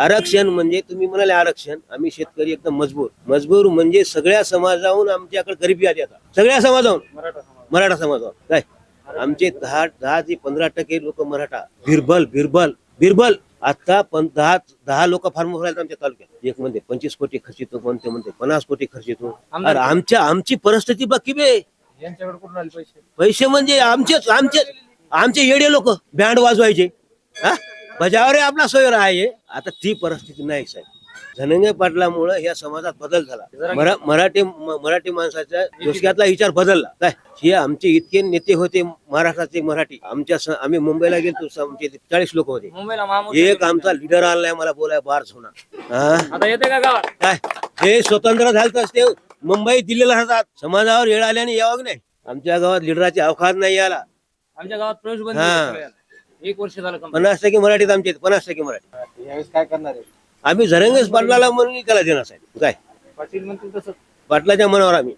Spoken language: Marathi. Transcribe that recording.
आरक्षण म्हणजे तुम्ही म्हणाले आरक्षण आम्ही शेतकरी एकदम मजबूर. मजबूर म्हणजे सगळ्या समाजाहून आमच्याकडे गरीबी आली आता. सगळ्या समाजाहून. मराठा समाजावर काय? आमचे दहा दहा ते पंधरा टक्के लोक मराठा. बिरबल बिरबल बिरबल. आता पण दहा दहा लोक फार्म भरायला आमच्या तालुक्यात. एक म्हणते पंचवीस कोटी खर्च येतो कोणते म्हणते पन्नास कोटी खर्च येतो अरे आमच्या आमची परिस्थिती बाकी बे. यांच्याकडे कुठून आले पैसे? पैसे म्हणजे आमचेच आमचे आमचे येडे लोक बँड वाजवायचे. हा? बजावरे आपला सोयर आहे आता ती परिस्थिती नाही साहेब. धनंजय पाटलामुळे या समाजात बदल झाला. मरा- मराठी मराठी माणसाच्या डोसक्यातला विचार बदलला. काय? हे आमचे इतके नेते होते महाराष्ट्राचे मराठी. आमच्या आम्ही मुंबईला गेलो तो आमचे चाळीस लोक होते. एक आमचा लिडर आणलाय मला बोलाय बार गावात? काय? हे स्वतंत्र झालं असते. मुंबई दिल्लीला राहतात. समाजावर येळ आल्याने यावं नाही? आमच्या गावात लिडराची अवकाश नाही याला आमच्या गावात प्रवेश बंदी हा. एक वर्ष झालं. पन्नास टक्के मराठीत आमचे पन्नास टक्के मराठी. यावेळेस काय करणार आहे? आम्ही झरंगेच पाटलाला म्हणून त्याला देणार साहेब. काय? पाटील म्हणतील तसं. पाटलाच्या मनावर आम्ही.